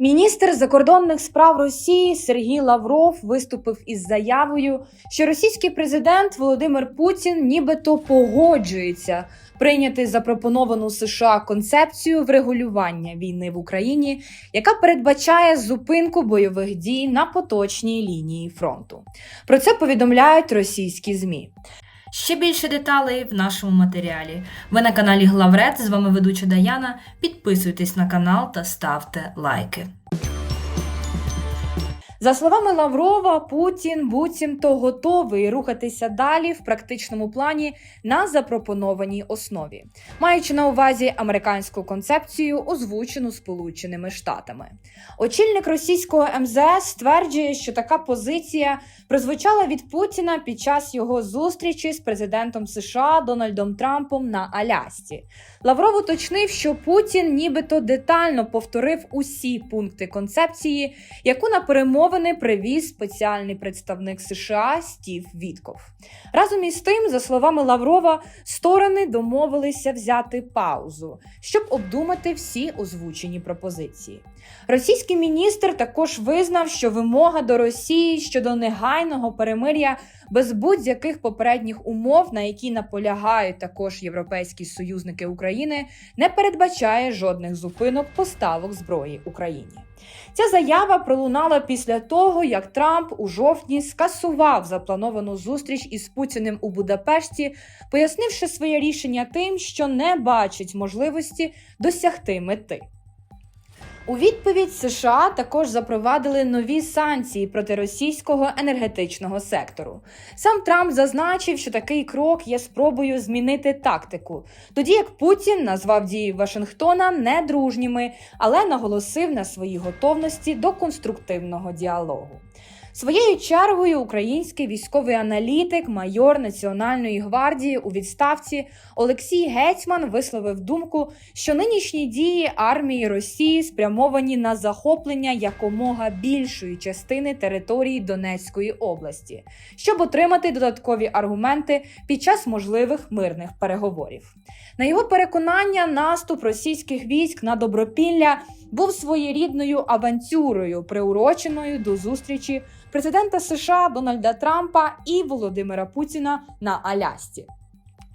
Міністр закордонних справ Росії Сергій Лавров виступив із заявою, що російський президент Володимир Путін нібито погоджується прийняти запропоновану США концепцію врегулювання війни в Україні, яка передбачає зупинку бойових дій на поточній лінії фронту. Про це повідомляють російські змі. Ще більше деталей в нашому матеріалі. Ви на каналі Главред. З вами ведуча Даяна. Підписуйтесь на канал та ставте лайки. За словами Лаврова, Путін буцімто готовий рухатися далі в практичному плані на запропонованій основі, маючи на увазі американську концепцію, озвучену Сполученими Штатами. Очільник російського МЗС стверджує, що така позиція прозвучала від Путіна під час його зустрічі з президентом США Дональдом Трампом на Алясці. Лавров уточнив, що Путін нібито детально повторив усі пункти концепції, яку на перемовини привіз спеціальний представник США Стів Вітков. Разом із тим, за словами Лаврова, сторони домовилися взяти паузу, щоб обдумати всі озвучені пропозиції. Російський міністр також визнав, що вимога до Росії щодо негайного перемир'я без будь-яких попередніх умов, на які наполягають також європейські союзники України, не передбачає жодних зупинок поставок зброї Україні. Ця заява пролунала після того, як Трамп у жовтні скасував заплановану зустріч із Путіним у Будапешті, пояснивши своє рішення тим, що не бачить можливості досягти мети. У відповідь США також запровадили нові санкції проти російського енергетичного сектору. Сам Трамп зазначив, що такий крок є спробою змінити тактику, тоді як Путін назвав дії Вашингтона недружніми, але наголосив на своїй готовності до конструктивного діалогу. Своєю чергою український військовий аналітик, майор Національної гвардії у відставці Олексій Гетьман висловив думку, що нинішні дії армії Росії спрямовані на захоплення якомога більшої частини території Донецької області, щоб отримати додаткові аргументи під час можливих мирних переговорів. На його переконання, наступ російських військ на Добропілля був своєрідною авантюрою, приуроченою до зустрічі президента США Дональда Трампа і Володимира Путіна на Алясці.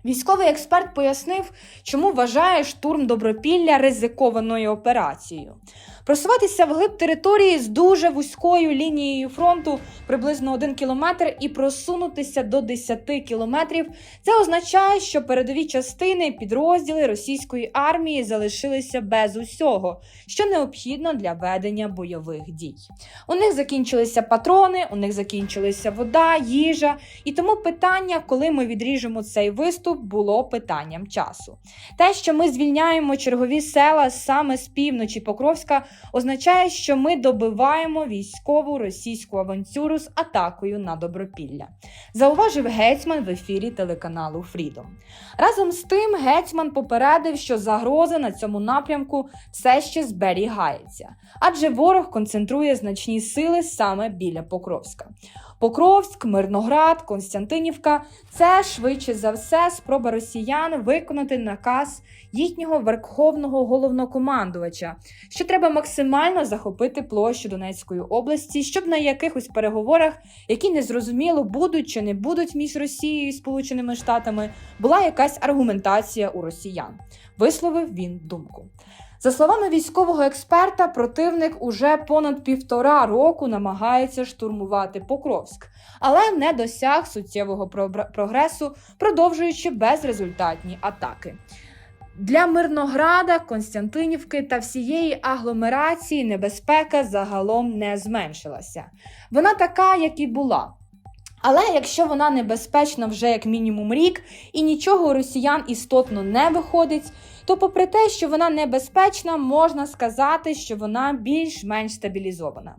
Військовий експерт пояснив, чому вважає штурм Добропілля ризикованою операцією. Просуватися вглиб території з дуже вузькою лінією фронту приблизно 1 кілометр і просунутися до 10 кілометрів. Це означає, що передові частини підрозділи російської армії залишилися без усього, що необхідно для ведення бойових дій. У них закінчилися патрони, у них закінчилася вода, їжа, і тому питання, коли ми відріжемо цей виступ, було питанням часу. Те, що ми звільняємо чергові села саме з півночі Покровська, означає, що ми добиваємо військову російську авантюру з атакою на Добропілля, зауважив гетьман в ефірі телеканалу Фрідом. Разом з тим, гетьман попередив, що загроза на цьому напрямку все ще зберігається, адже ворог концентрує значні сили саме біля Покровська. Покровськ, Мирноград, Константинівка це швидше за все спроба росіян виконати наказ їхнього верховного головнокомандувача, що треба максимально захопити площу Донецької області, щоб на якихось переговорах, які незрозуміло будуть чи не будуть між Росією і Сполученими Штатами, була якась аргументація у росіян. Висловив він думку. За словами військового експерта, противник уже понад півтора року намагається штурмувати Покровськ, але не досяг суттєвого прогресу, продовжуючи безрезультатні атаки. Для Мирнограда, Константинівки та всієї агломерації небезпека загалом не зменшилася. Вона така, як і була. Але якщо вона небезпечна вже як мінімум рік і нічого у росіян істотно не виходить, то, попри те, що вона небезпечна, можна сказати, що вона більш-менш стабілізована.